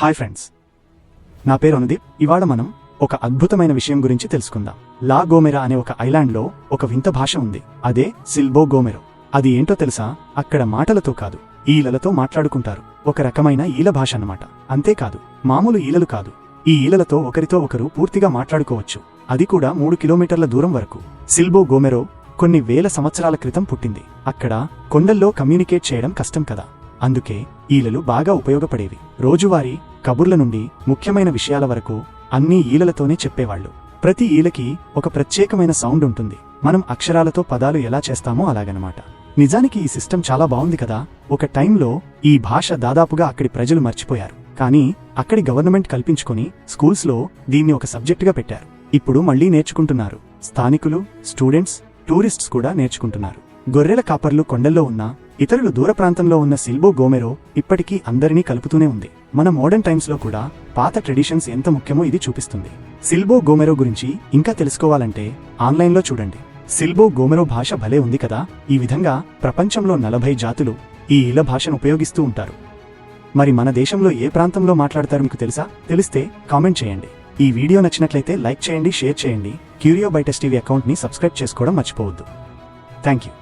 Hi friends. నా పేరు అనుదీప్. ఇవాళ మనం ఒక అద్భుతమైన విషయం గురించి తెలుసుకుందాం. లా గోమెరా అనే ఒక ఐలాండ్లో ఒక వింత భాష ఉంది. అదే సిల్బో గోమెరో. అది ఏంటో తెలుసా? అక్కడ మాటలతో కాదు ఈలలతో మాట్లాడుకుంటారు. ఒక రకమైన ఈల భాష అన్నమాట. అంతేకాదు మామూలు ఈలలు కాదు. ఈ ఈలలతో ఒకరితో ఒకరు పూర్తిగా మాట్లాడుకోవచ్చు. అది కూడా మూడు కిలోమీటర్ల దూరం వరకు. సిల్బో గోమెరో కొన్ని వేల సంవత్సరాల క్రితం పుట్టింది. అక్కడ కొండల్లో కమ్యూనికేట్ చేయడం కష్టం కదా. అందుకే ఈలలు బాగా ఉపయోగపడేవి. రోజువారీ కబుర్ల నుండి ముఖ్యమైన విషయాల వరకు అన్నీ ఈలలతోనే చెప్పేవాళ్ళు. ప్రతి ఈలకి ఒక ప్రత్యేకమైన సౌండ్ ఉంటుంది. మనం అక్షరాలతో పదాలు ఎలా చేస్తామో అలాగనమాట. నిజానికి ఈ సిస్టమ్ చాలా బాగుంది కదా. ఒక టైంలో ఈ భాష దాదాపుగా అక్కడి ప్రజలు మర్చిపోయారు. కానీ అక్కడి గవర్నమెంట్ కల్పించుకొని స్కూల్స్లో దీన్ని ఒక సబ్జెక్టుగా పెట్టారు. ఇప్పుడు మళ్ళీ నేర్చుకుంటున్నారు. స్థానికులు స్టూడెంట్స్ టూరిస్ట్స్ కూడా నేర్చుకుంటున్నారు. గొర్రెల కాపర్లు కొండల్లో ఉన్న ఇతరులు దూర ప్రాంతంలో ఉన్న సిల్బో గోమెరో ఇప్పటికీ అందరినీ కలుపుతూనే ఉంది. మన మోడర్న్ టైమ్స్లో కూడా పాత ట్రెడిషన్స్ ఎంత ముఖ్యమో ఇది చూపిస్తుంది. సిల్బో గోమెరో గురించి ఇంకా తెలుసుకోవాలంటే ఆన్లైన్లో చూడండి. సిల్బో గోమెరో భాష భలే ఉంది కదా? ఈ విధంగా ప్రపంచంలో నలభై జాతులు ఈ ఇల భాషను ఉపయోగిస్తూ ఉంటారు. మరి మన దేశంలో ఏ ప్రాంతంలో మాట్లాడతారు మీకు తెలుసా? తెలిస్తే కామెంట్ చేయండి. ఈ వీడియో నచ్చినట్లయితే లైక్ చేయండి షేర్ చేయండి. క్యూరియో బైటెస్ టీవీ అకౌంట్ని సబ్స్క్రైబ్ చేసుకోవడం మర్చిపోవద్దు. Thank you.